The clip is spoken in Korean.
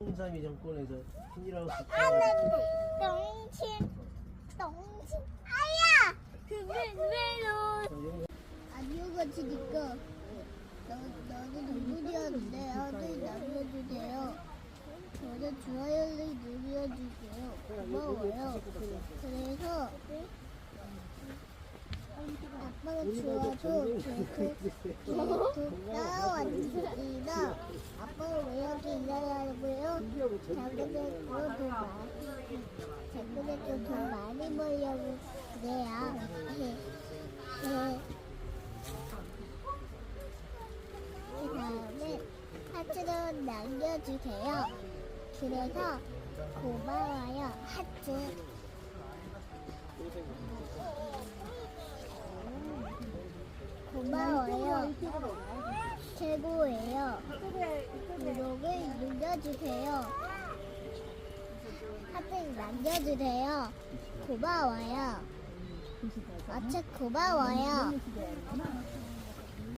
홍삼이 정권에서 흰이라우스 똥침 똥침 아야 그게 왜로 아니오가 지니까 너 너는 누구였는데 어디 남겨주세요. 저는 좋아요를 눌러주세요. 고마워요. 그래서 아빠가 계속 따라왔습니다. 아빠가 왜 여기 일하냐고요? 작은애도 더 많이 작은애도 더 많이 벌려고 그래요. 네. 네. 그 다음에 하트를 남겨주세요. 그래서 고마워요. 하트. 고마워요. 최고예요. 구독을 눌러주세요. 하트 남겨주세요. 고마워요. 어째 고마워요.